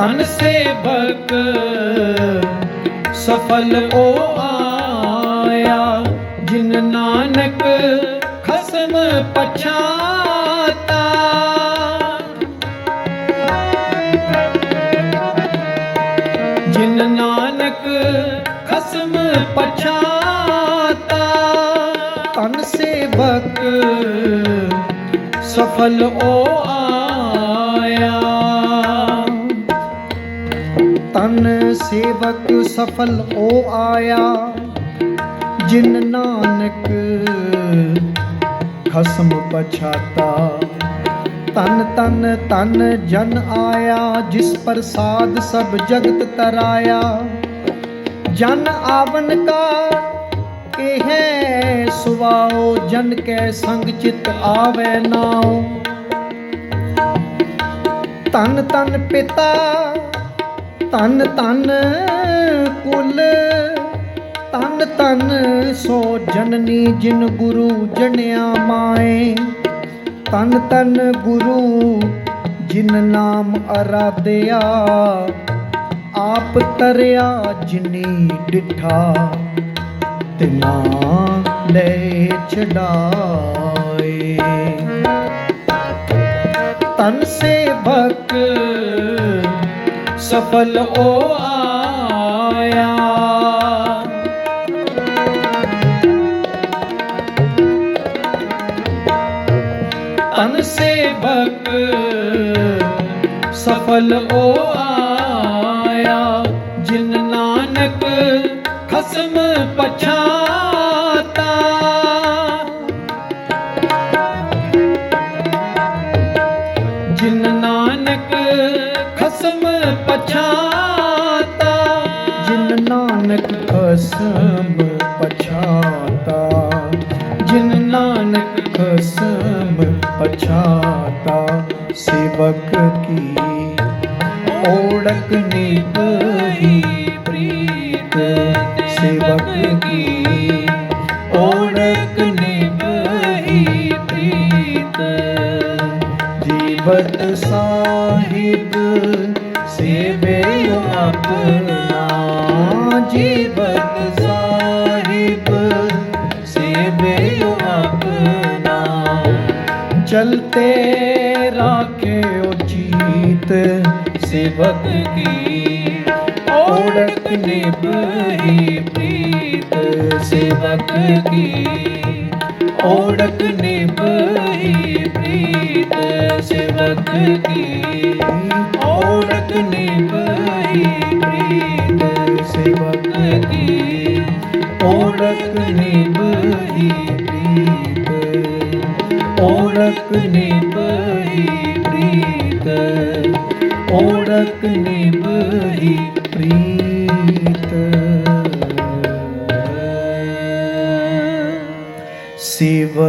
ਤਨ ਸੇਵਕ ਸਫਲ ਓ ਆਇਆ, ਜਿਨ ਨਾਨਕ ਖਸਮ ਪਛਾਤਾ। ਜਿਨ ਨਾਨਕ ਖਸਮ ਪਛਾਤਾ ਤਨ ਸੇਵਕ ਸਫਲ ਓ ਤਨ ਸੇਵਕ ਸਫਲ ਓ ਆਇਆ, ਜਿਨ ਨਾਨਕ ਖਸਮ ਪਛਾਤਾ। ਤਨ ਤਨ ਤਨ ਜਨ ਆਇਆ, ਜਿਸ ਪ੍ਰਸਾਦ ਸਭ ਜਗਤ ਤਰਾਇਆ। ਜਨ ਆਵਨ ਕਾ ਕਹੈ ਸੁਵਾਓ, ਜਨ ਕੈ ਸੰਗ ਚਿਤ ਆਵੈ ਨਾਉ। ਤਨ ਤਨ ਪਿਤਾ ਤਨ ਤਨ ਕੁਲ ਤਨ ਤਨ ਸੋ ਜਨਨੀ ਜਿਨ ਗੁਰੂ ਜਣਿਆ ਮਾਏ। ਤਨ ਤਨ ਗੁਰੂ ਜਿਨ ਨਾਮ ਅਰਾਧਿਆ, ਆਪ ਤਰਿਆ ਜਿਨੀ ਡਿਠਾ। ਤਿਨਾ ਲੈ ਛਡਾਏ। ਤਨ ਸੇਵਕ ਸਫਲ ਓ ਆਇਆ ਤਨ ਸੇਵਕ ਸਫਲ ਓ ਆਇਆ ਜਿਨ ਨਾਨਕ ਖਸਮ ਪਛਾਤਾ ਜਿਨ ਪਛਾਤਾ। ਜਿਨ ਨਾਨਕ ਖਸਮ ਪਛਾਤਾ। ਜਿਨ ਨਾਨਕ ਖਸਮ ਪਛਾਤਾ, ਸੇਵਕ ਕੀ? ਓੜਕ ਨਿਭੀ ਪ੍ਰੀਤ, ਸੇਵਕ ਕੀ? ਓੜਕ ਨਿਭੀ ਪ੍ਰੀਤ, ਜੀਵਤ ਸਾਹਿਬ ਸੇਵੇ ਆਪਣਾ ਜੀਵਤ ਸਾਹਿਬ ਸੇਵੇ ਆਪਣਾ ਚਲਤੇ ਰਾਖਿਓ ਚੀਤ ਸੇਵਕ ਕੀ ਓੜਕ ਨਿਭੀ ਪ੍ਰੀਤ ਸੇਵਕ ਕੀ ਓੜਕ ਨਿਭੀ ਪ੍ਰੀਤ ਸੇਵਕ ਕੀ? ਓੜਕ ਨਿਭੀ ਪ੍ਰੀਤ ਸੇਵਕ ਕੀ? ਓੜਕ ਨਿਭੀ ਪ੍ਰੀਤ। ਓੜਕ ਨਿਭੀ ਪ੍ਰੀਤ। ਓੜਕ ਨਿਭੀ ਪ੍ਰੀਤ। ਸੇਵਕ